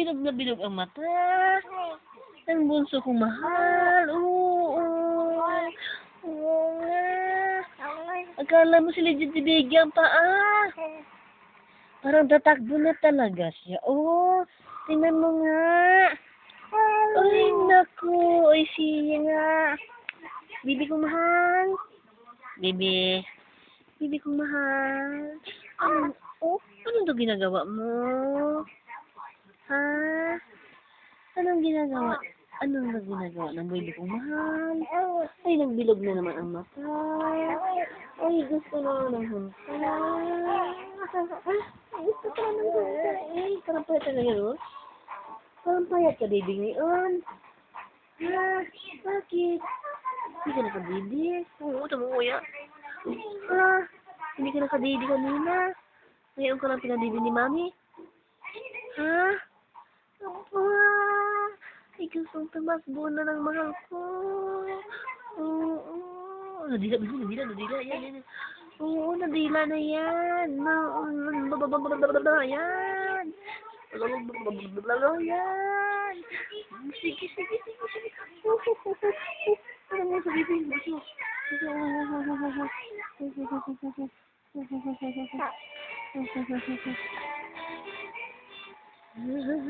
bilog na bilog ang mata. Ang bunso kong mahal. Oo. Oo nga. Akala mo si Legend bibigyan pa ah. Parang tatakbo na talaga siya. Oh, tingnan mo nga. Ay, naku. Ay, siya nga. Bibi kong mahal. Bibi. Bibi kong mahal. Ano, oh, anong to ginagawa mo? Ha? Anong ginagawa? Anong na ginagawa ng bibi kong mahal? Ay, nagbilog na naman ang mata. Ay, gusto na ng hunta. Gusto ko na ng hunta. Ay, parang payat ka ngayon. Parang payat ka, baby, ngayon. Ha? Bakit? Hindi ka nakadidi. Oo, tumuya. Ha? Hindi ka nakadidi kanina. Ngayon ka lang pinadidi ni Mami. Ay, gustong tumakbo na ng mahal ko. Oo. Nadila, nadila, nadila, nadila. Yan. Oo, nadila na yan. Sige, sige, sige, sige. Ano mo mo siya?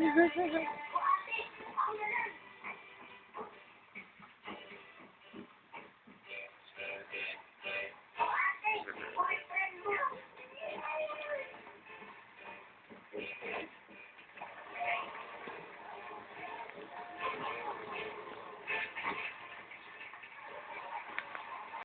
Sige.